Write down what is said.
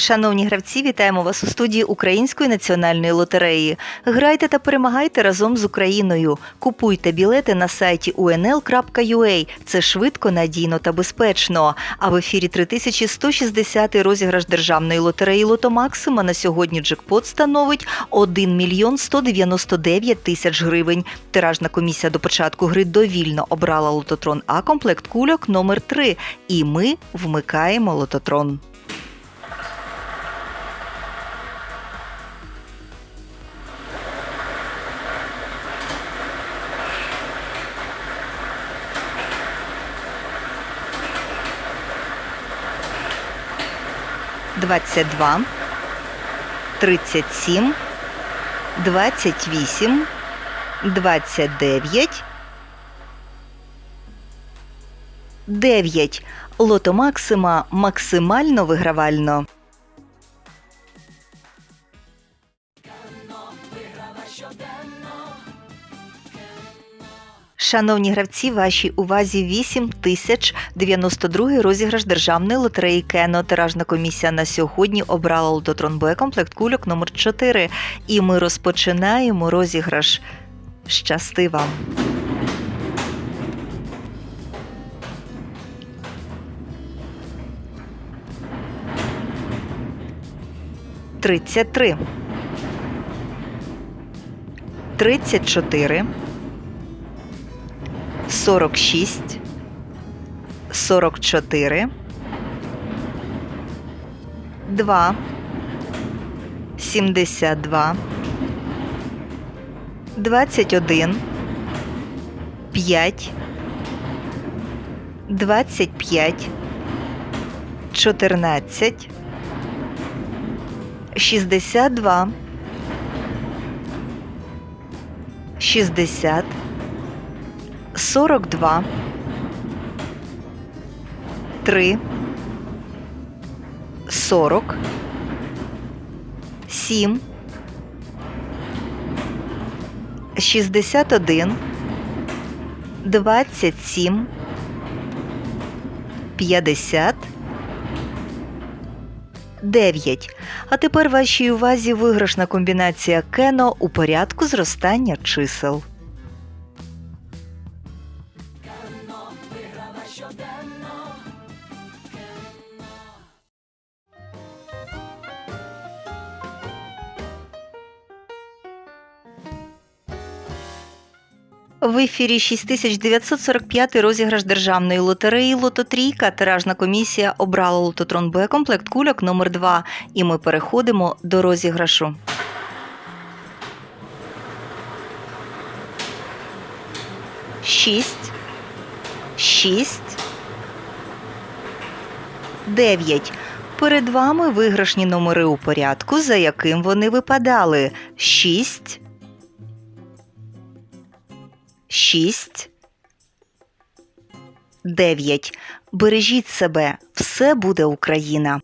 Шановні гравці, вітаємо вас у студії Української національної лотереї. Грайте та перемагайте разом з Україною. Купуйте білети на сайті unl.ua. Це швидко, надійно та безпечно. А в ефірі 3160 розіграш державної лотереї Лото Максима на сьогодні джекпот становить 1 мільйон 199 тисяч гривень. Тиражна комісія до початку гри довільно обрала лототрон А комплект кульок номер 3 І ми вмикаємо лототрон. Двадцять два, тридцять сім, двадцять вісім, двадцять дев'ять, дев'ять. Лото Максима максимально вигравально. Шановні гравці, вашій увазі 8092 розіграш державної лотереї Кено. Тиражна комісія на сьогодні обрала лототрон Б комплект кульок номер 4 І ми розпочинаємо розіграш. Щасти вам! Тридцять три. Тридцять чотири. 46, 44, 2, 72, 21, 5, 25, 14, 62, 60, 42, 3, 40, 7, 61, 27, 50, 9. А тепер вашій увазі виграшна комбінація Кено у порядку зростання чисел. В ефірі 6945 розіграш державної лотереї Лототрійка. Тиражна комісія обрала лототрон Б комплект кульок номер 2 І ми переходимо до розіграшу. Шість. Шість. Дев'ять. Перед вами виграшні номери у порядку, за яким вони випадали. Шість. Шість. Дев'ять. Бережіть себе. Все буде Україна.